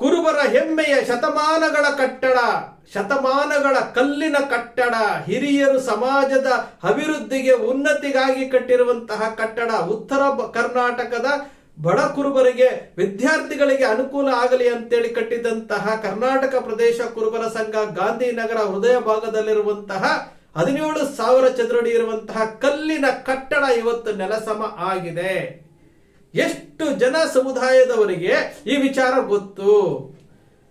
ಕುರುಬರ ಹೆಮ್ಮೆಯ ಶತಮಾನಗಳ ಕಟ್ಟಡ, ಶತಮಾನಗಳ ಕಲ್ಲಿನ ಕಟ್ಟಡ, ಹಿರಿಯರು ಸಮಾಜದ ಅಭಿವೃದ್ಧಿಗೆ ಉನ್ನತಿಗಾಗಿ ಕಟ್ಟಿರುವಂತಹ ಕಟ್ಟಡ, ಉತ್ತರ ಕರ್ನಾಟಕದ ಬಡ ಕುರುಬರಿಗೆ, ವಿದ್ಯಾರ್ಥಿಗಳಿಗೆ ಅನುಕೂಲ ಆಗಲಿ ಅಂತೇಳಿ ಕಟ್ಟಿದಂತಹ ಕರ್ನಾಟಕ ಪ್ರದೇಶ ಕುರುಬರ ಸಂಘ ಗಾಂಧಿನಗರ ಹೃದಯ ಭಾಗದಲ್ಲಿರುವಂತಹ ಹದಿನೇಳು ಸಾವಿರ ಚದುರಡಿ ಇರುವಂತಹ ಕಲ್ಲಿನ ಕಟ್ಟಡ ಇವತ್ತು ನೆಲಸಮ ಆಗಿದೆ. ಎಷ್ಟು ಜನ ಸಮುದಾಯದವರಿಗೆ ಈ ವಿಚಾರ ಗೊತ್ತು?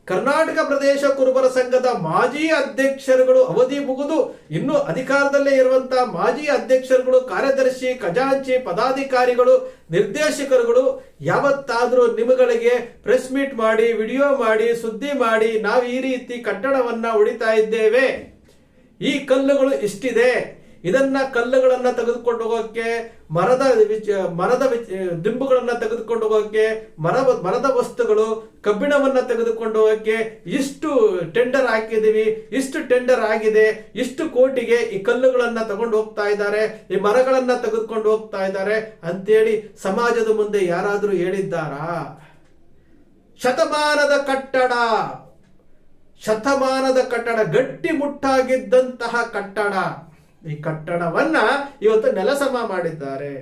ಕರ್ನಾಟಕ ಪ್ರದೇಶ ಕುರುಬರ ಸಂಘದ ಮಾಜಿ ಅಧ್ಯಕ್ಷರುಗಳು ಅವಧಿ ಮುಗಿದು ಇನ್ನು ಅಧಿಕಾರದಲ್ಲೇ ಇರುವಂತಹ ಮಾಜಿ ಅಧ್ಯಕ್ಷರುಗಳು, ಕಾರ್ಯದರ್ಶಿ, ಖಜಾಂಚಿ, ಪದಾಧಿಕಾರಿಗಳು, ನಿರ್ದೇಶಕರುಗಳು, ಯಾವತ್ತಾದರೂ ನಿಮಗಳಿಗೆ ಪ್ರೆಸ್ ಮೀಟ್ ಮಾಡಿ ವಿಡಿಯೋ ಮಾಡಿ, ಸುದ್ದಿ ಮಾಡಿ, ನಾವು ಈ ರೀತಿ ಕಟ್ಟಡವನ್ನ ಉಳಿತಾ ಇದ್ದೇವೆ. ಈ ಕಲ್ಲುಗಳು ಇಷ್ಟಿದೆ. ಇದನ್ನ ಕಲ್ಲುಗಳನ್ನ ತೆಗೆದುಕೊಂಡು ಹೋಗೋಕೆ, ಮರದ ವಿಚ- ಮರದ ದಿಂಬುಗಳನ್ನ ತೆಗೆದುಕೊಂಡು ಹೋಗೋಕೆ, ಮರ, ಮರದ ವಸ್ತುಗಳು, ಕಬ್ಬಿಣವನ್ನ ತೆಗೆದುಕೊಂಡು ಹೋಗೋಕೆ ಇಷ್ಟು ಟೆಂಡರ್ ಹಾಕಿದೀವಿ ಇಷ್ಟು ಟೆಂಡರ್ ಆಗಿದೆ, ಇಷ್ಟು ಕೋಟಿಗೆ ಈ ಕಲ್ಲುಗಳನ್ನ ತಗೊಂಡು ಹೋಗ್ತಾ ಇದ್ದಾರೆ, ಈ ಮರಗಳನ್ನ ತೆಗೆದುಕೊಂಡು ಹೋಗ್ತಾ ಇದ್ದಾರೆ ಅಂತೇಳಿ ಸಮಾಜದ ಮುಂದೆ ಯಾರಾದರೂ ಹೇಳಿದ್ದಾರಾ? ಶತಮಾನದ ಕಟ್ಟಡ ಶತಮಾನದ ಕಟ್ಟಡ, ಗಟ್ಟಿ ಮುಟ್ಟಾಗಿದ್ದಂತಹ ಕಟ್ಟಡ. ಈ ಕಟ್ಟಡವನ್ನ ಇವತ್ತು ನೆಲಸಮ ಮಾಡಿದ್ದಾರೆ.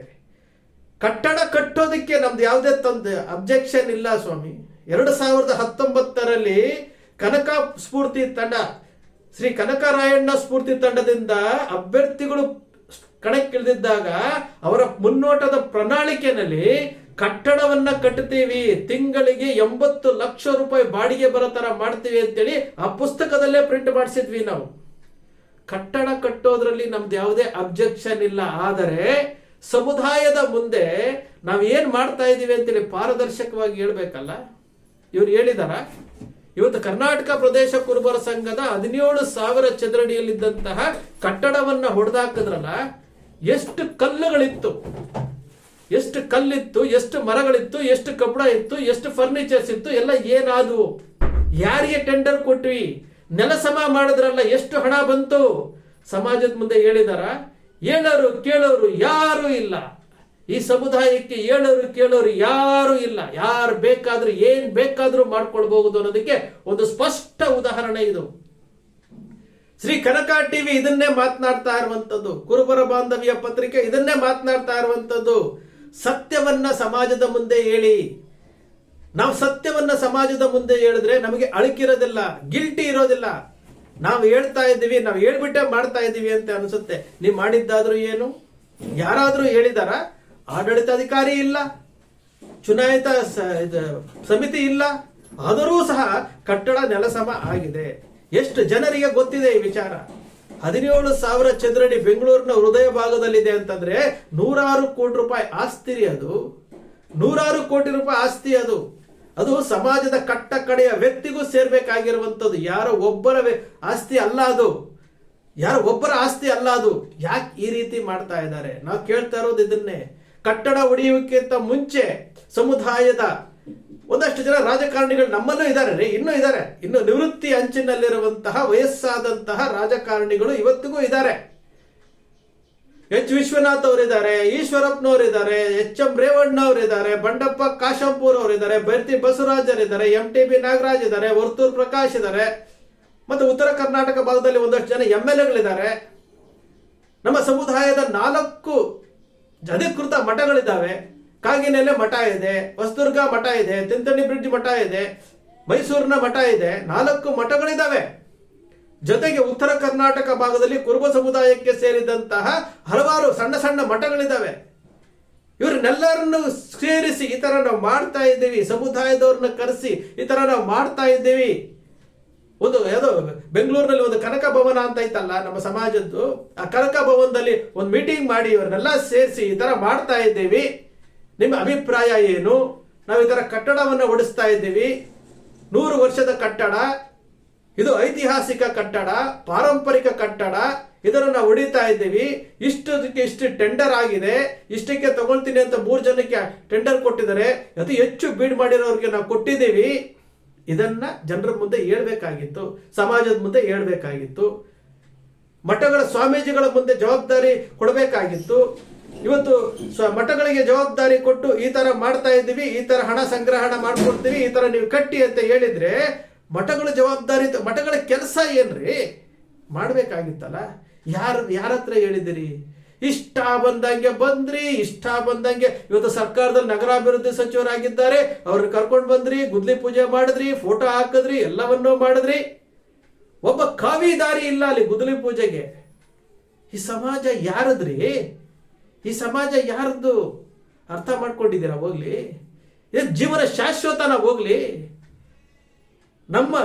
ಕಟ್ಟಡ ಕಟ್ಟೋದಕ್ಕೆ ನಮ್ದು ಯಾವುದೇ ತಂದು ಅಬ್ಜೆಕ್ಷನ್ ಇಲ್ಲ ಸ್ವಾಮಿ. ಎರಡು ಸಾವಿರದ ಹತ್ತೊಂಬತ್ತರಲ್ಲಿ ಕನಕ ಸ್ಫೂರ್ತಿ ತಂಡ, ಶ್ರೀ ಕನಕರಾಯಣ್ಣ ಸ್ಫೂರ್ತಿ ತಂಡದಿಂದ ಅಭ್ಯರ್ಥಿಗಳು ಕಣಕ್ಕಿಳಿದಿದ್ದಾಗ ಅವರ ಮುನ್ನೋಟದ ಪ್ರಣಾಳಿಕೆನಲ್ಲಿ ಕಟ್ಟಡವನ್ನ ಕಟ್ಟುತ್ತೀವಿ ತಿಂಗಳಿಗೆ ಎಂಬತ್ತು ಲಕ್ಷ ರೂಪಾಯಿ ಬಾಡಿಗೆ ಬರೋ ತರ ಮಾಡ್ತೀವಿ ಅಂತೇಳಿ ಆ ಪುಸ್ತಕದಲ್ಲೇ ಪ್ರಿಂಟ್ ಮಾಡಿಸಿದ್ವಿ ನಾವು. ಕಟ್ಟಡ ಕಟ್ಟೋದ್ರಲ್ಲಿ ನಮ್ದು ಯಾವುದೇ ಅಬ್ಜೆಕ್ಷನ್ ಇಲ್ಲ, ಆದರೆ ಸಮುದಾಯದ ಮುಂದೆ ನಾವು ಏನು ಮಾಡ್ತಾ ಇದ್ದೀವಿ ಅಂತೇಳಿ ಪಾರದರ್ಶಕವಾಗಿ ಹೇಳ್ಬೇಕಲ್ಲ? ಇವ್ರು ಹೇಳಿದಾರ? ಇವತ್ತು ಕರ್ನಾಟಕ ಪ್ರದೇಶ ಕುರುಬರ ಸಂಘದ ಹದಿನೇಳು ಸಾವಿರ ಚದರಡಿಯಲ್ಲಿದ್ದಂತಹ ಕಟ್ಟಡವನ್ನ ಹೊಡೆದಾಕಿದ್ರಲ್ಲ, ಎಷ್ಟು ಕಲ್ಲುಗಳಿತ್ತು? ಎಷ್ಟು ಕಲ್ಲಿತ್ತು, ಎಷ್ಟು ಮರಗಳಿತ್ತು, ಎಷ್ಟು ಕಬ್ಬಡ ಇತ್ತು, ಎಷ್ಟು ಫರ್ನಿಚರ್ಸ್ ಇತ್ತು, ಎಲ್ಲ ಏನಾದವು? ಯಾರಿಗೆ ಟೆಂಡರ್ ಕೊಟ್ವಿ? ನೆಲಸಮ ಮಾಡಿದ್ರಲ್ಲ, ಎಷ್ಟು ಹಣ ಬಂತು? ಸಮಾಜದ ಮುಂದೆ ಹೇಳಿದಾರ, ಹೇಳೋರು ಕೇಳೋರು ಯಾರು ಇಲ್ಲ. ಈ ಸಮುದಾಯಕ್ಕೆ ಹೇಳೋರು ಕೇಳೋರು ಯಾರು ಇಲ್ಲ. ಯಾರು ಬೇಕಾದ್ರೂ, ಏನ್ ಬೇಕಾದ್ರೂ ಮಾಡ್ಕೊಳ್ಬಹುದು ಅನ್ನೋದಕ್ಕೆ ಒಂದು ಸ್ಪಷ್ಟ ಉದಾಹರಣೆ ಇದು. ಶ್ರೀ ಕನಕ ಟಿವಿ ಇದನ್ನೇ ಮಾತನಾಡ್ತಾ ಇರುವಂತದ್ದು ಕುರುಬರ ಬಾಂಧವ್ಯ ಪತ್ರಿಕೆ ಇದನ್ನೇ ಮಾತನಾಡ್ತಾ ಇರುವಂತದ್ದು ಸತ್ಯವನ್ನ ಸಮಾಜದ ಮುಂದೆ ಹೇಳಿ. ನಾವು ಸತ್ಯವನ್ನ ಸಮಾಜದ ಮುಂದೆ ಹೇಳಿದ್ರೆ ನಮಗೆ ಅಳಕಿರೋದಿಲ್ಲ ಗಿಲ್ಟಿ ಇರೋದಿಲ್ಲ. ನಾವು ಹೇಳ್ತಾ ಇದ್ದೀವಿ, ನಾವು ಹೇಳ್ಬಿಟ್ಟೆ ಮಾಡ್ತಾ ಇದ್ದೀವಿ ಅಂತ ಅನ್ಸುತ್ತೆ. ನೀವು ಮಾಡಿದ್ದಾದ್ರೂ ಏನು? ಯಾರಾದ್ರೂ ಹೇಳಿದಾರ? ಆಡಳಿತಾಧಿಕಾರಿ ಇಲ್ಲ. ಚುನಾಯಿತ ಸಮಿತಿ ಇಲ್ಲ. ಆದರೂ ಸಹ ಕಟ್ಟಡ ನೆಲಸಮ ಆಗಿದೆ. ಎಷ್ಟು ಜನರಿಗೆ ಗೊತ್ತಿದೆ ಈ ವಿಚಾರ? ಹದಿನೇಳು ಸಾವಿರ ಚದರಡಿ ಬೆಂಗಳೂರಿನ ಹೃದಯ ಭಾಗದಲ್ಲಿದೆ ಅಂತಂದ್ರೆ ನೂರಾರು ಕೋಟಿ ರೂಪಾಯಿ ಆಸ್ತಿ ಅದು. ನೂರಾರು ಕೋಟಿ ರೂಪಾಯಿ ಆಸ್ತಿ ಅದು. ಅದು ಸಮಾಜದ ಕಟ್ಟ ಕಡೆಯ ವ್ಯಕ್ತಿಗೂ ಸೇರ್ಬೇಕಾಗಿರುವಂಥದ್ದು. ಯಾರೋ ಒಬ್ಬರ ಆಸ್ತಿ ಅಲ್ಲ ಅದು. ಯಾರೋ ಒಬ್ಬರ ಆಸ್ತಿ ಅಲ್ಲ ಅದು. ಯಾಕೆ ಈ ರೀತಿ ಮಾಡ್ತಾ ಇದ್ದಾರೆ? ನಾವು ಕೇಳ್ತಾ ಇರೋದು ಇದನ್ನೇ. ಕಟ್ಟಡ ಉಡಿಯುವಿಕ್ಕಿಂತ ಮುಂಚೆ ಸಮುದಾಯದ ಒಂದಷ್ಟು ಜನ ರಾಜಕಾರಣಿಗಳು ನಮ್ಮಲ್ಲೂ ಇದ್ದಾರೆ ರೀ, ಇನ್ನೂ ಇದ್ದಾರೆ. ಇನ್ನು ನಿವೃತ್ತಿ ಅಂಚಿನಲ್ಲಿರುವಂತಹ ವಯಸ್ಸಾದಂತಹ ರಾಜಕಾರಣಿಗಳು ಇವತ್ತಿಗೂ ಇದ್ದಾರೆ. ಎಚ್ ವಿಶ್ವನಾಥ್ ಅವರಿದ್ದಾರೆ, ಈಶ್ವರಪ್ಪನವರಿದ್ದಾರೆ ಎಚ್ ಎಂ ರೇವಣ್ಣ ಅವರಿದ್ದಾರೆ ಬಂಡಪ್ಪ ಕಾಶಂಪುರ್ ಅವರಿದ್ದಾರೆ ಬೈರ್ತಿ ಬಸವರಾಜರ್ ಇದ್ದಾರೆ ಎಂ ಟಿ ಬಿ ನಾಗರಾಜ್ ಇದ್ದಾರೆ ವರ್ತೂರ್ ಪ್ರಕಾಶ್ ಇದ್ದಾರೆ. ಮತ್ತು ಉತ್ತರ ಕರ್ನಾಟಕ ಭಾಗದಲ್ಲಿ ಒಂದಷ್ಟು ಜನ ಎಂ ಎಲ್ ಎಗಳಿದ್ದಾರೆ ನಮ್ಮ ಸಮುದಾಯದ ನಾಲ್ಕು ಅಧಿಕೃತ ಮಠಗಳಿದ್ದಾವೆ. ಕಾಗಿನೆಲೆ ಮಠ ಇದೆ, ಹೊಸದುರ್ಗ ಮಠ ಇದೆ, ತಿಂತಣಿ ಬ್ರಿಡ್ಜ್ ಮಠ ಇದೆ, ಮೈಸೂರಿನ ಮಠ ಇದೆ. ನಾಲ್ಕು ಮಠಗಳಿದ್ದಾವೆ. ಜೊತೆಗೆ ಉತ್ತರ ಕರ್ನಾಟಕ ಭಾಗದಲ್ಲಿ ಕುರುಬ ಸಮುದಾಯಕ್ಕೆ ಸೇರಿದಂತಹ ಹಲವಾರು ಸಣ್ಣ ಸಣ್ಣ ಮಠಗಳಿದ್ದಾವೆ. ಇವ್ರನ್ನೆಲ್ಲರನ್ನು ಸೇರಿಸಿ ಈ ತರ ನಾವು ಮಾಡ್ತಾ ಇದ್ದೀವಿ. ಸಮುದಾಯದವ್ರನ್ನ ಕರೆಸಿ ಈ ತರ ನಾವು ಮಾಡ್ತಾ ಇದ್ದೀವಿ. ಒಂದು ಯಾವುದೋ ಬೆಂಗಳೂರಿನಲ್ಲಿ ಒಂದು ಕನಕ ಭವನ ಅಂತ ಐತಲ್ಲ, ನಮ್ಮ ಸಮಾಜದ್ದು. ಆ ಕನಕ ಭವನದಲ್ಲಿ ಒಂದು ಮೀಟಿಂಗ್ ಮಾಡಿ ಇವರನ್ನೆಲ್ಲ ಸೇರಿಸಿ ಈ ತರ ಮಾಡ್ತಾ ಇದ್ದೀವಿ. ನಿಮ್ಮ ಅಭಿಪ್ರಾಯ ಏನು? ನಾವು ಈ ತರ ಕಟ್ಟಡವನ್ನು ಓಡಿಸ್ತಾ ಇದ್ದೀವಿ. ನೂರು ವರ್ಷದ ಕಟ್ಟಡ. ಇದು ಐತಿಹಾಸಿಕ ಕಟ್ಟಡ, ಪಾರಂಪರಿಕ ಕಟ್ಟಡ. ಇದನ್ನು ನಾವು ಹೊಡಿತಾ ಇದ್ದೀವಿ. ಇಷ್ಟಕ್ಕೆ ಇಷ್ಟು ಟೆಂಡರ್ ಆಗಿದೆ. ಇಷ್ಟಕ್ಕೆ ತಗೊಳ್ತೀನಿ ಅಂತ ಮೂರು ಜನಕ್ಕೆ ಟೆಂಡರ್ ಕೊಟ್ಟಿದ್ದಾರೆ. ಅತಿ ಹೆಚ್ಚು ಬೀಡ್ ಮಾಡಿರೋರಿಗೆ ನಾವು ಕೊಟ್ಟಿದ್ದೀವಿ. ಇದನ್ನ ಜನರ ಮುಂದೆ ಹೇಳ್ಬೇಕಾಗಿತ್ತು, ಸಮಾಜದ ಮುಂದೆ ಹೇಳ್ಬೇಕಾಗಿತ್ತು. ಮಠಗಳ ಸ್ವಾಮೀಜಿಗಳ ಮುಂದೆ ಜವಾಬ್ದಾರಿ ಕೊಡಬೇಕಾಗಿತ್ತು. ಇವತ್ತು ಸ್ವ, ಮಠಗಳಿಗೆ ಜವಾಬ್ದಾರಿ ಕೊಟ್ಟು ಈ ತರ ಮಾಡ್ತಾ ಇದ್ದೀವಿ, ಈ ತರ ಹಣ ಸಂಗ್ರಹಣ ಮಾಡ್ಕೊಡ್ತೀವಿ, ಈ ತರ ನೀವು ಕಟ್ಟಿ ಅಂತ ಹೇಳಿದ್ರೆ ಮಠಗಳ ಜವಾಬ್ದಾರಿ ಮಠಗಳ ಕೆಲಸ ಏನ್ರಿ? ಮಾಡಬೇಕಾಗಿತ್ತಲ್ಲ? ಯಾರು, ಯಾರ ಹತ್ರ ಹೇಳಿದಿರಿ? ಇಷ್ಟ ಬಂದಂಗೆ ಬಂದ್ರಿ, ಇಷ್ಟ ಬಂದಂಗೆ ಇವತ್ತು ಸರ್ಕಾರದಲ್ಲಿ ನಗರಾಭಿವೃದ್ಧಿ ಸಚಿವರಾಗಿದ್ದಾರೆ. ಅವ್ರನ್ನ ಕರ್ಕೊಂಡು ಬಂದ್ರಿ, ಗುದ್ಲಿ ಪೂಜೆ ಮಾಡಿದ್ರಿ, ಫೋಟೋ ಹಾಕಿದ್ರಿ, ಎಲ್ಲವನ್ನೂ ಮಾಡಿದ್ರಿ. ಒಬ್ಬ ಕಾವಿದಾರಿ ಇಲ್ಲ ಅಲ್ಲಿ ಗುದ್ಲಿ ಪೂಜೆಗೆ. ಈ ಸಮಾಜ ಯಾರದ್ರಿ? ಈ ಸಮಾಜ ಯಾರದ್ದು? ಅರ್ಥ ಮಾಡ್ಕೊಂಡಿದ್ದೀರಾ ಹೋಗ್ಲಿ? ಜೀವನ ಶಾಶ್ವತನ ಹೋಗ್ಲಿ. ನಮ್ಮ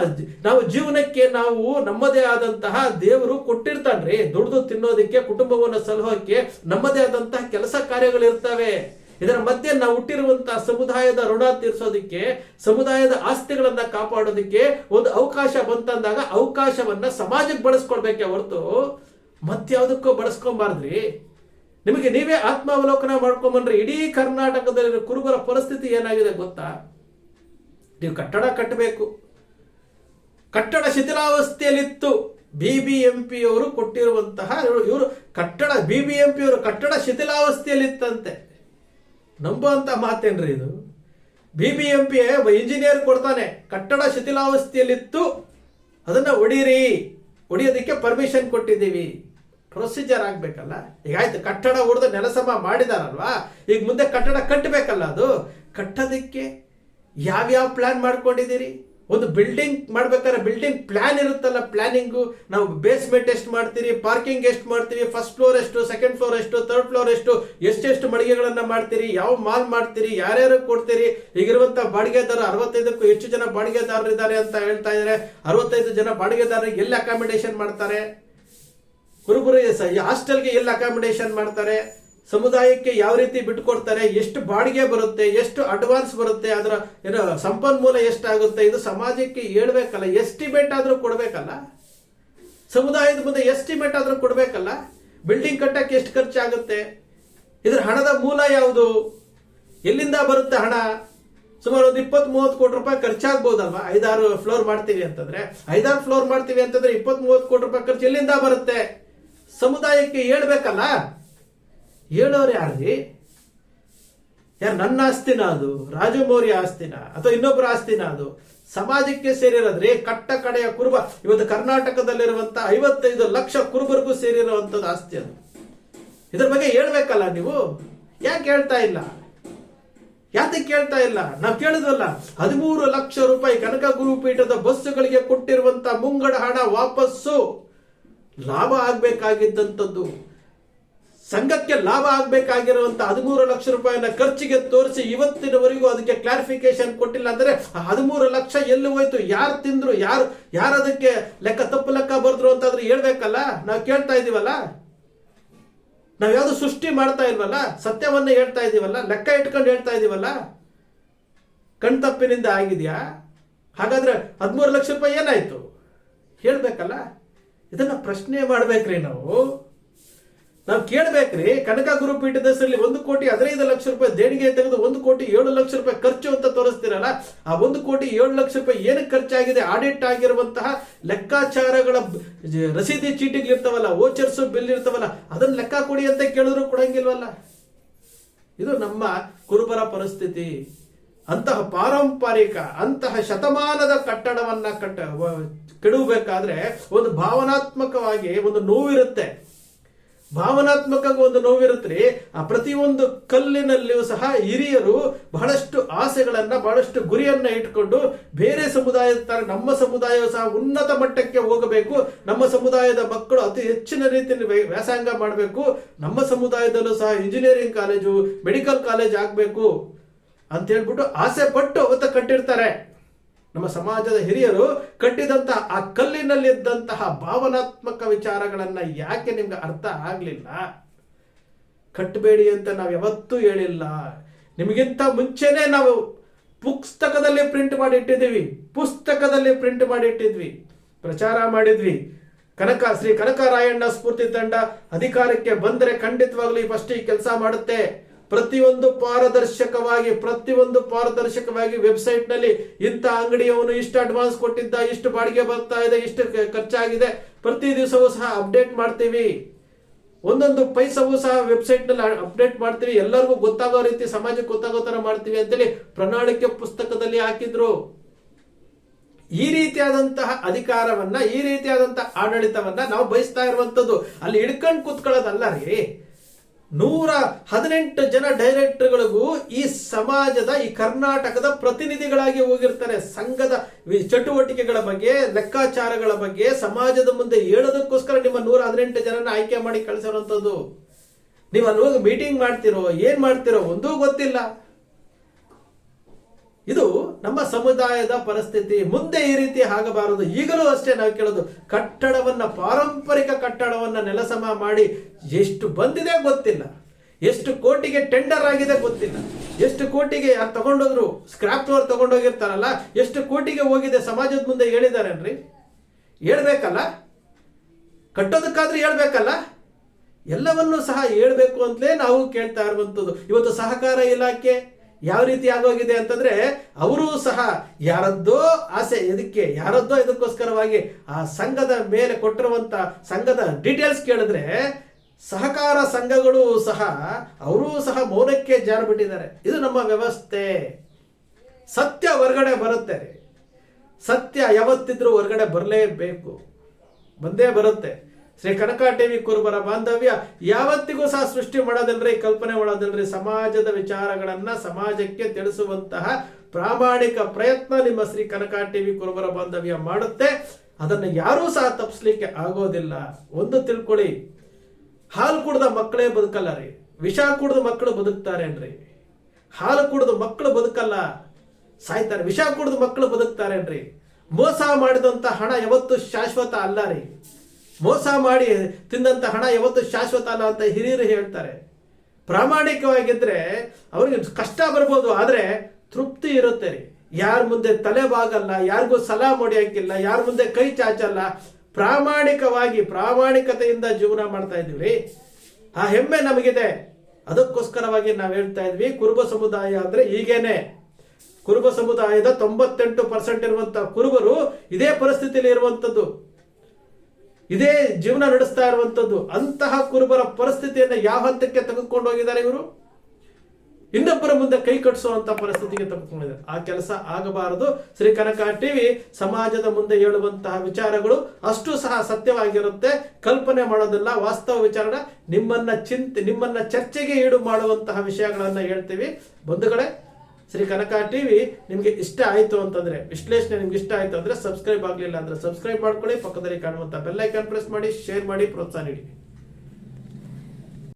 ನಾವು ಜೀವನಕ್ಕೆ ನಾವು ನಮ್ಮದೇ ಆದಂತಹ ದೇವರು ಕೊಟ್ಟಿರ್ತಾನ್ರಿ. ದುಡ್ದು ತಿನ್ನೋದಕ್ಕೆ, ಕುಟುಂಬವನ್ನು ಸಲಹೋಕೆ ನಮ್ಮದೇ ಆದಂತಹ ಕೆಲಸ ಕಾರ್ಯಗಳಿರ್ತವೆ. ಇದರ ಮಧ್ಯೆ ನಾವು ಹುಟ್ಟಿರುವಂತಹ ಸಮುದಾಯದ ಋಣ ತೀರಿಸೋದಕ್ಕೆ, ಸಮುದಾಯದ ಆಸ್ತಿಗಳನ್ನ ಕಾಪಾಡೋದಕ್ಕೆ ಒಂದು ಅವಕಾಶ ಬಂತಂದಾಗ ಅವಕಾಶವನ್ನ ಸಮಾಜಕ್ಕೆ ಬಳಸ್ಕೊಡ್ಬೇಕೆ ಹೊರತು ಮತ್ಯಾವುದಕ್ಕೂ ಬಳಸ್ಕೊಂಬಾರ್ದ್ರಿ ನಿಮಗೆ ನೀವೇ ಆತ್ಮಾವಲೋಕನ ಮಾಡ್ಕೊಂಬನ್ರಿ. ಇಡೀ ಕರ್ನಾಟಕದಲ್ಲಿರೋ ಕುರುಬರ ಪರಿಸ್ಥಿತಿ ಏನಾಗಿದೆ ಗೊತ್ತಾ? ನೀವು ಕಟ್ಟಡ ಕಟ್ಟಬೇಕು. ಕಟ್ಟಡ ಶಿಥಿಲಾವಸ್ಥೆಯಲ್ಲಿತ್ತು. ಬಿ ಬಿ ಎಂ ಪಿ ಅವರು ಕೊಟ್ಟಿರುವಂತಹ ಇವರು ಕಟ್ಟಡ ಬಿ ಬಿ ಎಂ ಕಟ್ಟಡ ಶಿಥಿಲಾವಸ್ಥೆಯಲ್ಲಿತ್ತಂತೆ. ನಂಬುವಂತ ಮಾತೇನ್ರಿ ಇದು? B B M P engineer ಕೊಡ್ತಾನೆ, ಕಟ್ಟಡ ಶಿಥಿಲಾವಸ್ಥೆಯಲ್ಲಿತ್ತು, ಅದನ್ನ ಹೊಡೀರಿ ಹೊಡಿಯೋದಕ್ಕೆ ಪರ್ಮಿಷನ್ ಕೊಟ್ಟಿದ್ದೀವಿ. ಪ್ರೊಸೀಜರ್ ಆಗ್ಬೇಕಲ್ಲ? ಈಗ ಆಯ್ತು, ಕಟ್ಟಡ ಹೊಡೆದು ನೆಲಸಮ ಮಾಡಿದಾರಲ್ವಾ? ಈಗ ಮುಂದೆ ಕಟ್ಟಡ ಕಟ್ಟಬೇಕಲ್ಲ ಅದು? ಕಟ್ಟೋದಕ್ಕೆ ಯಾವ್ಯಾವ ಪ್ಲಾನ್ ಮಾಡ್ಕೊಂಡಿದ್ದೀರಿ? ಒಂದು ಬಿಲ್ಡಿಂಗ್ ಮಾಡ್ಬೇಕಾದ್ರೆ ಬಿಲ್ಡಿಂಗ್ ಪ್ಲಾನ್ ಇರುತ್ತಲ್ಲ ಪ್ಲಾನಿಂಗು ನಾವು ಬೇಸ್ಮೆಂಟ್ ಎಷ್ಟು ಮಾಡ್ತೀರಿ ಪಾರ್ಕಿಂಗ್ ಎಷ್ಟು ಮಾಡ್ತೀರಿ ಫಸ್ಟ್ ಫ್ಲೋರ್ ಎಷ್ಟು ಸೆಕೆಂಡ್ ಫ್ಲೋರ್ ಎಷ್ಟು ಥರ್ಡ್ ಫ್ಲೋರ್ ಎಷ್ಟು ಎಷ್ಟೆಷ್ಟು ಮಳಿಗೆಗಳನ್ನು ಮಾಡ್ತೀರಿ, ಯಾವ ಮಾಲ್ ಮಾಡ್ತೀರಿ, ಯಾರ್ಯಾರು ಕೊಡ್ತೀರಿ. ಈಗಿರುವಂತ ಬಾಡಿಗೆದಾರ ಅರವತ್ತೈದಕ್ಕೂ ಹೆಚ್ಚು ಜನ ಬಾಡಿಗೆದಾರರು ಇದ್ದಾರೆ ಅಂತ ಹೇಳ್ತಾ ಇದ್ದಾರೆ ಅರವತ್ತೈದು ಜನ ಬಾಡಿಗೆದಾರರಿಗೆ ಎಲ್ಲಿ ಅಕಾಮಿಡೇಷನ್ ಮಾಡ್ತಾರೆ? ಕುರುಬುರು ಹಾಸ್ಟೆಲ್ಗೆ ಎಲ್ಲಿ ಅಕಾಮಿಡೇಷನ್ ಮಾಡ್ತಾರೆ? ಸಮುದಾಯಕ್ಕೆ ಯಾವ ರೀತಿ ಬಿಟ್ಕೊಡ್ತಾರೆ ಎಷ್ಟು ಬಾಡಿಗೆ ಬರುತ್ತೆ, ಎಷ್ಟು ಅಡ್ವಾನ್ಸ್ ಬರುತ್ತೆ, ಅದರ ಏನೋ ಸಂಪನ್ಮೂಲ ಎಷ್ಟಾಗುತ್ತೆ, ಇದು ಸಮಾಜಕ್ಕೆ ಹೇಳ್ಬೇಕಲ್ಲ ಎಸ್ಟಿಮೇಟ್ ಆದ್ರೂ ಕೊಡಬೇಕಲ್ಲ? ಸಮುದಾಯದ ಮುಂದೆ ಎಸ್ಟಿಮೇಟ್ ಆದ್ರೂ ಕೊಡಬೇಕಲ್ಲ? ಬಿಲ್ಡಿಂಗ್ ಕಟ್ಟಕ್ಕೆ ಎಷ್ಟು ಖರ್ಚಾಗುತ್ತೆ? ಇದ್ರ ಹಣದ ಮೂಲ ಯಾವುದು? ಎಲ್ಲಿಂದ ಬರುತ್ತೆ ಹಣ? ಸುಮಾರು ಒಂದು ಇಪ್ಪತ್ತ್ ಮೂವತ್ತು ಕೋಟಿ ರೂಪಾಯಿ ಖರ್ಚಾಗ್ಬೋದಲ್ವಾ? ಐದಾರು ಫ್ಲೋರ್ ಮಾಡ್ತೀವಿ ಅಂತಂದ್ರೆ. ಐದಾರು ಫ್ಲೋರ್ ಮಾಡ್ತೀವಿ ಅಂತಂದ್ರೆ ಇಪ್ಪತ್ತ್ ಮೂವತ್ತು ಕೋಟಿ ರೂಪಾಯಿ ಖರ್ಚು ಎಲ್ಲಿಂದ ಬರುತ್ತೆ? ಸಮುದಾಯಕ್ಕೆ ಹೇಳ್ಬೇಕಲ್ಲ? ಹೇಳೋರು ಯಾರ್ರಿ? ಯಾರು ನನ್ನ ಆಸ್ತಿನ ಅದು? ರಾಜಮೌರ್ಯ ಆಸ್ತಿನ? ಅಥವಾ ಇನ್ನೊಬ್ಬರ ಆಸ್ತಿನ ಅದು? ಸಮಾಜಕ್ಕೆ ಸೇರಿರೋದ್ರಿ? ಕಟ್ಟ ಕಡೆಯ ಕುರುಬ. ಇವತ್ತು ಕರ್ನಾಟಕದಲ್ಲಿರುವಂತ ಐವತ್ತೈದು ಲಕ್ಷ ಕುರುಬರಿಗೂ ಸೇರಿರುವಂಥದ್ದು ಆಸ್ತಿ ಅದು. ಇದ್ರ ಬಗ್ಗೆ ಹೇಳ್ಬೇಕಲ್ಲ ನೀವು? ಯಾಕೆ ಹೇಳ್ತಾ ಇಲ್ಲ? ಯಾತಕ್ಕೆ ಕೇಳ್ತಾ ಇಲ್ಲ? ನಾವು ಕೇಳಿದ್ವಲ್ಲ ಹದಿಮೂರು ಲಕ್ಷ ರೂಪಾಯಿ ಕನಕ ಗುರುಪೀಠದ ಬಸ್ಸುಗಳಿಗೆ ಕೊಟ್ಟಿರುವಂತ ಮುಂಗಡ ಹಣ ವಾಪಸ್ಸು ಲಾಭ ಆಗ್ಬೇಕಾಗಿದ್ದಂಥದ್ದು. ಸಂಘಕ್ಕೆ ಲಾಭ ಆಗಬೇಕಾಗಿರುವಂಥ ಹದಿಮೂರು ಲಕ್ಷ ರೂಪಾಯಿನ ಖರ್ಚಿಗೆ ತೋರಿಸಿ ಇವತ್ತಿನವರೆಗೂ ಅದಕ್ಕೆ ಕ್ಲಾರಿಫಿಕೇಶನ್ ಕೊಟ್ಟಿಲ್ಲ ಅಂದ್ರೆ ಹದಿಮೂರು ಲಕ್ಷ ಎಲ್ಲಿ ಹೋಯ್ತು? ಯಾರು ತಿಂದ್ರು? ಯಾರು ಯಾರು ಅದಕ್ಕೆ ಲೆಕ್ಕ ತಪ್ಪು ಲೆಕ್ಕ ಬರೆದ್ರು ಅಂತಾದ್ರೂ ಹೇಳ್ಬೇಕಲ್ಲ? ನಾವು ಕೇಳ್ತಾ ಇದೀವಲ್ಲ? ನಾವು ಯಾವುದು ಸೃಷ್ಟಿ ಮಾಡ್ತಾ ಇಲ್ವಲ್ಲ? ಸತ್ಯವನ್ನ ಹೇಳ್ತಾ ಇದೀವಲ್ಲ? ಲೆಕ್ಕ ಇಟ್ಕೊಂಡು ಹೇಳ್ತಾ ಇದೀವಲ್ಲ? ಕಣ್ತಪ್ಪಿನಿಂದ ಆಗಿದೆಯಾ? ಹಾಗಾದ್ರೆ ಹದಿಮೂರು ಲಕ್ಷ ರೂಪಾಯಿ ಏನಾಯ್ತು? ಹೇಳ್ಬೇಕಲ್ಲ? ಇದನ್ನ ಪ್ರಶ್ನೆ ಮಾಡ್ಬೇಕ್ರಿ ನಾವು. ನಾವು ಕೇಳ್ಬೇಕ್ರಿ, ಕನಕ ಗುರುಪೀಠದ ಹೆಸರಲ್ಲಿ ಒಂದು ಕೋಟಿ ಹದಿನೈದು ಲಕ್ಷ ರೂಪಾಯಿ ದೇಣಿಗೆ ತೆಗೆದು ಒಂದು ಕೋಟಿ ಏಳು ಲಕ್ಷ ರೂಪಾಯಿ ಖರ್ಚು ಅಂತ ತೋರಿಸ್ತೀರಲ್ಲ, ಆ ಒಂದು ಕೋಟಿ ಏಳು ಲಕ್ಷ ರೂಪಾಯಿ ಏನಕ್ಕೆ ಖರ್ಚಾಗಿದೆ, ಆಡಿಟ್ ಆಗಿರುವಂತಹ ಲೆಕ್ಕಾಚಾರಗಳ ರಸೀದಿ ಚೀಟಿಗೆ ರಸೀದಿ ಚೀಟಿಗಳಿರ್ತಾವಲ್ಲ ಓಚರ್ಸ್ ಬಿಲ್ ಇರ್ತಾವಲ್ಲ ಅದನ್ನ ಲೆಕ್ಕ ಕೊಡಿ ಅಂತ ಕೇಳಿದ್ರು ಕೊಡಂಗಿಲ್ವಲ್ಲ. ಇದು ನಮ್ಮ ಕುರುಬರ ಪರಿಸ್ಥಿತಿ. ಅಂತಹ ಪಾರಂಪರಿಕ, ಅಂತಹ ಶತಮಾನದ ಕಟ್ಟಡವನ್ನ ಕಟ್ಟ ಕೆಡವಬೇಕಾದ್ರೆ ಒಂದು ಭಾವನಾತ್ಮಕವಾಗಿ ಒಂದು ನೋವಿರುತ್ತೆ. ಭಾವನಾತ್ಮಕ ಒಂದು ನೋವಿರುತ್ತೆ ಆ ಪ್ರತಿಯೊಂದು ಕಲ್ಲಿನಲ್ಲಿಯೂ ಸಹ ಹಿರಿಯರು ಬಹಳಷ್ಟು ಆಸೆಗಳನ್ನ, ಬಹಳಷ್ಟು ಗುರಿಯನ್ನ ಇಟ್ಕೊಂಡು ಬೇರೆ ಸಮುದಾಯದ ತರ, ನಮ್ಮ ಸಮುದಾಯ ಸಹ ಉನ್ನತ ಮಟ್ಟಕ್ಕೆ ಹೋಗಬೇಕು. ನಮ್ಮ ಸಮುದಾಯದ ಮಕ್ಕಳು ಅತಿ ಹೆಚ್ಚಿನ ರೀತಿಯಲ್ಲಿ ವ್ಯ- ವ್ಯಾಸಂಗ ಮಾಡಬೇಕು. ನಮ್ಮ ಸಮುದಾಯದಲ್ಲೂ ಸಹ ಇಂಜಿನಿಯರಿಂಗ್ ಕಾಲೇಜು ಮೆಡಿಕಲ್ ಕಾಲೇಜ್ ಆಗಬೇಕು. ಅಂತ ಹೇಳ್ಬಿಟ್ಟು ಆಸೆ ಪಟ್ಟು ಅವತ್ತ ಕಟ್ಟಿರ್ತಾರೆ ನಮ್ಮ ಸಮಾಜದ ಹಿರಿಯರು ಕಟ್ಟಿದಂತಹ, ಆ ಕಲ್ಲಿನಲ್ಲಿದ್ದಂತಹ ಭಾವನಾತ್ಮಕ ವಿಚಾರಗಳನ್ನು ಯಾಕೆ ನಿಮ್ಗೆ ಅರ್ಥ ಆಗಲಿಲ್ಲ? ಕಟ್ಟಬೇಡಿ ಅಂತ ನಾವು ಯಾವತ್ತೂ ಹೇಳಿಲ್ಲ. ನಿಮಗಿಂತ ಮುಂಚೆನೆ ನಾವು ಪುಸ್ತಕದಲ್ಲಿ ಪ್ರಿಂಟ್ ಮಾಡಿ ಇಟ್ಟಿದ್ದೀವಿ ಪುಸ್ತಕದಲ್ಲಿ ಪ್ರಿಂಟ್ ಮಾಡಿ ಇಟ್ಟಿದ್ವಿ ಪ್ರಚಾರ ಮಾಡಿದ್ವಿ. ಕನಕ, ಶ್ರೀ ಕನಕರಾಯಣ್ಣ ಸ್ಫೂರ್ತಿ ತಂಡ ಅಧಿಕಾರಕ್ಕೆ ಬಂದರೆ ಖಂಡಿತವಾಗ್ಲೂ ಫಸ್ಟ್ ಈ ಕೆಲಸ ಮಾಡುತ್ತೆ. ಪ್ರತಿಯೊಂದು ಪಾರದರ್ಶಕವಾಗಿ ಪ್ರತಿಯೊಂದು ಪಾರದರ್ಶಕವಾಗಿ ವೆಬ್ಸೈಟ್ನಲ್ಲಿ ಇಂಥ ಅಂಗಡಿಯವನು ಇಷ್ಟು ಅಡ್ವಾನ್ಸ್ ಕೊಟ್ಟಿದ್ದ, ಇಷ್ಟು ಬಾಡಿಗೆ ಬರ್ತಾ ಇದೆ, ಇಷ್ಟು ಖರ್ಚಾಗಿದೆ, ಪ್ರತಿ ದಿವಸವೂ ಸಹ ಅಪ್ಡೇಟ್ ಮಾಡ್ತೀವಿ. ಒಂದೊಂದು ಪೈಸವೂ ಸಹ ವೆಬ್ಸೈಟ್ನಲ್ಲಿ ಅಪ್ಡೇಟ್ ಮಾಡ್ತೀವಿ. ಎಲ್ಲರಿಗೂ ಗೊತ್ತಾಗೋ ರೀತಿ, ಸಮಾಜಕ್ಕೆ ಗೊತ್ತಾಗೋ ತರ ಮಾಡ್ತೀವಿ ಅಂತೇಳಿ ಪ್ರಣಾಳಿಕೆ ಪುಸ್ತಕದಲ್ಲಿ ಹಾಕಿದ್ರು. ಈ ರೀತಿಯಾದಂತಹ ಅಧಿಕಾರವನ್ನ, ಈ ರೀತಿಯಾದಂತಹ ಆಡಳಿತವನ್ನ ನಾವು ಬಯಸ್ತಾ ಇರುವಂತದ್ದು ಅಲ್ಲಿ ಹಿಡ್ಕೊಂಡು ಕೂತ್ಕೊಳ್ಳೋದಲ್ಲ ರೀ. ನೂರ ಹದಿನೆಂಟು ಜನ ಡೈರೆಕ್ಟರ್ಗಳಿಗೂ ಈ ಸಮಾಜದ, ಈ ಕರ್ನಾಟಕದ ಪ್ರತಿನಿಧಿಗಳಾಗಿ ಹೋಗಿರ್ತಾರೆ. ಸಂಘದ ಚಟುವಟಿಕೆಗಳ ಬಗ್ಗೆ, ಲೆಕ್ಕಾಚಾರಗಳ ಬಗ್ಗೆ, ಸಮಾಜದ ಮುಂದೆ ಹೇಳೋದಕ್ಕೋಸ್ಕರ ನಿಮ್ಮ ನೂರ ಹದಿನೆಂಟು ಜನನ ಆಯ್ಕೆ ಮಾಡಿ ಕಳಿಸಿರುವಂತದ್ದು ನೀವು ಅಲ್ಲಿ ಹೋಗಿ ಮೀಟಿಂಗ್ ಮಾಡ್ತಿರೋ, ಏನ್ ಮಾಡ್ತಿರೋ ಒಂದೂ ಗೊತ್ತಿಲ್ಲ. ನಮ್ಮ ಸಮುದಾಯದ ಪರಿಸ್ಥಿತಿ ಮುಂದೆ ಈ ರೀತಿ ಆಗಬಾರದು. ಈಗಲೂ ಅಷ್ಟೇ ನಾವು ಕೇಳೋದು, ಕಟ್ಟಡವನ್ನ, ಪಾರಂಪರಿಕ ಕಟ್ಟಡವನ್ನ ನೆಲಸಮ ಮಾಡಿ ಎಷ್ಟು ಬಂದಿದೆ ಗೊತ್ತಿಲ್ಲ. ಎಷ್ಟು ಕೋಟಿಗೆ ಟೆಂಡರ್ ಆಗಿದೆ ಗೊತ್ತಿಲ್ಲ. ಎಷ್ಟು ಕೋಟಿಗೆ ಯಾರು ತಗೊಂಡೋದ್ರು ಸ್ಕ್ರಾಪ್ ಅವ್ರು ತಗೊಂಡೋಗಿರ್ತಾರಲ್ಲ, ಎಷ್ಟು ಕೋಟಿಗೆ ಹೋಗಿದೆ ಸಮಾಜದ ಮುಂದೆ ಹೇಳಿದಾರೇನ್ರಿ? ಹೇಳ್ಬೇಕಲ್ಲ? ಕಟ್ಟೋದಕ್ಕಾದ್ರೂ ಹೇಳ್ಬೇಕಲ್ಲ? ಎಲ್ಲವನ್ನೂ ಸಹ ಹೇಳ್ಬೇಕು ಅಂತಲೇ ನಾವು ಕೇಳ್ತಾ ಇರುವಂಥದ್ದು. ಇವತ್ತು ಸಹಕಾರ ಇಲಾಖೆ ಯಾವ ರೀತಿ ಆಗೋಗಿದೆ ಅಂತಂದ್ರೆ ಅವರು ಸಹ ಯಾರದ್ದೋ ಆಸೆ ಇದಕ್ಕೆ ಯಾರದ್ದೋ ಇದಕ್ಕೋಸ್ಕರವಾಗಿ ಆ ಸಂಘದ ಮೇಲೆ ಕೊಟ್ಟಿರುವಂತ ಸಂಘದ ಡೀಟೇಲ್ಸ್ ಕೇಳಿದ್ರೆ ಸಹಕಾರ ಸಂಘಗಳು ಸಹ, ಅವರೂ ಸಹ ಮೌನಕ್ಕೆ ಜಾರು ಬಿಟ್ಟಿದ್ದಾರೆ ಇದು ನಮ್ಮ ವ್ಯವಸ್ಥೆ. ಸತ್ಯ ಹೊರಗಡೆ ಬರುತ್ತೆ. ಸತ್ಯ ಯಾವತ್ತಿದ್ರೂ ಹೊರಗಡೆ ಬರಲೇಬೇಕು. ಬಂದೇ ಬರುತ್ತೆ. ಶ್ರೀ ಕನಕ ಟಿವಿ ಕುರುಬರ ಬಾಂಧವ್ಯ. ಯಾವತ್ತಿಗೂ ಸಹ ಸೃಷ್ಟಿ ಮಾಡೋದಲ್ರಿ, ಕಲ್ಪನೆ ಮಾಡೋದಲ್ರಿ. ಸಮಾಜದ ವಿಚಾರಗಳನ್ನ ಸಮಾಜಕ್ಕೆ ತಿಳಿಸುವಂತಹ ಪ್ರಾಮಾಣಿಕ ಪ್ರಯತ್ನ ನಿಮ್ಮ ಶ್ರೀ ಕನಕ ಟಿವಿ ಕುರುಬರ ಬಾಂಧವ್ಯ ಮಾಡುತ್ತೆ. ಅದನ್ನು ಯಾರೂ ಸಹ ತಪ್ಪಿಸ್ಲಿಕ್ಕೆ ಆಗೋದಿಲ್ಲ. ಒಂದು ತಿಳ್ಕೊಳ್ಳಿ ಹಾಲು ಕುಡ್ದ ಮಕ್ಕಳೇ ಬದುಕಲ್ಲ ರೀ. ವಿಷ ಕುಡ್ದು ಮಕ್ಕಳು ಬದುಕ್ತಾರೇನ್ರಿ? ಹಾಲು ಕುಡ್ದು ಮಕ್ಕಳು ಬದುಕಲ್ಲ. ಸಾಯ್ತಾರೆ. ವಿಷ ಕುಡ್ದು ಮಕ್ಕಳು ಬದುಕ್ತಾರೇನ್ರಿ? ಮೋಸ ಮಾಡಿದಂತ ಹಣ ಯಾವತ್ತು ಶಾಶ್ವತ ಅಲ್ಲ ರೀ. ಮೋಸ ಮಾಡಿ ತಿಂದಂತ ಹಣ ಯಾವತ್ತು ಶಾಶ್ವತ ಅಲ್ಲ ಅಂತ ಹಿರಿಯರು ಹೇಳ್ತಾರೆ. ಪ್ರಾಮಾಣಿಕವಾಗಿದ್ದರೆ ಅವ್ರಿಗೆ ಕಷ್ಟ ಬರ್ಬೋದು, ಆದರೆ ತೃಪ್ತಿ ಇರುತ್ತೆ ರೀ. ಯಾರ ಮುಂದೆ ತಲೆ ಬಾಗಲ್ಲ, ಯಾರಿಗೂ ಸಲಾ ಹಾಕಿಲ್ಲ ಯಾರ ಮುಂದೆ ಕೈ ಚಾಚಲ್ಲ, ಪ್ರಾಮಾಣಿಕವಾಗಿ ಪ್ರಾಮಾಣಿಕತೆಯಿಂದ ಜೀವನ ಮಾಡ್ತಾ ಇದೀವಿ ಆ ಹೆಮ್ಮೆ ನಮಗಿದೆ. ಅದಕ್ಕೋಸ್ಕರವಾಗಿ ನಾವು ಹೇಳ್ತಾ ಇದ್ವಿ, ಕುರುಬ ಸಮುದಾಯ ಅಂದರೆ ಈಗೇನೆ. ಕುರುಬ ಸಮುದಾಯದ ತೊಂಬತ್ತೆಂಟು ಪರ್ಸೆಂಟ್ ಇರುವಂಥ ಕುರುಬರು ಇದೇ ಪರಿಸ್ಥಿತಿಯಲ್ಲಿ ಇರುವಂತದ್ದು. ಇದೇ ಜೀವನ ನಡೆಸ್ತಾ ಇರುವಂಥದ್ದು, ಅಂತಹ ಕುರುಬರ ಪರಿಸ್ಥಿತಿಯನ್ನು ಯಾವ ಹಂತಕ್ಕೆ ತೆಗೆದುಕೊಂಡು ಹೋಗಿದ್ದಾರೆ ಇವರು? ಇನ್ನೊಬ್ಬರ ಮುಂದೆ ಕೈ ಕಟ್ಟಿಸುವಂತ ಪರಿಸ್ಥಿತಿಗೆ ತೆಗೆದುಕೊಂಡಿದ್ದಾರೆ. ಆ ಕೆಲಸ ಆಗಬಾರದು. ಶ್ರೀ ಕನಕ ಟಿವಿ ಸಮಾಜದ ಮುಂದೆ ಹೇಳುವಂತಹ ವಿಚಾರಗಳು ಅಷ್ಟು ಸಹ ಸತ್ಯವಾಗಿರುತ್ತೆ. ಕಲ್ಪನೆ ಮಾಡೋದಿಲ್ಲ, ವಾಸ್ತವ ವಿಚಾರಣ. ನಿಮ್ಮನ್ನ ಚಿಂತೆ, ನಿಮ್ಮನ್ನ ಚರ್ಚೆಗೆ ಈಡು ಮಾಡುವಂತಹ ವಿಷಯಗಳನ್ನ ಹೇಳ್ತೀವಿ. ಬಂಧುಗಳೇ ಶ್ರೀ ಕನಕ ಟಿವಿ ನಿಮ್ಗೆ ಇಷ್ಟ ಆಯ್ತು ಅಂತಂದ್ರೆ, ವಿಶ್ಲೇಷಣೆ ನಿಮ್ಗೆ ಇಷ್ಟ ಆಯ್ತು ಅಂದ್ರೆ ಸಬ್ಸ್ಕ್ರೈಬ್ ಆಗಲಿಲ್ಲ ಅಂದ್ರೆ ಸಬ್ಸ್ಕ್ರೈಬ್ ಮಾಡ್ಕೊಳ್ಳಿ, ಪಕ್ಕದಲ್ಲಿ ಕಾಣುವಂತ ಬೆಲ್ ಐಕಾನ್ ಪ್ರೆಸ್ ಮಾಡಿ ಶೇರ್ ಮಾಡಿ, ಪ್ರೋತ್ಸಾಹ ನೀಡಿ.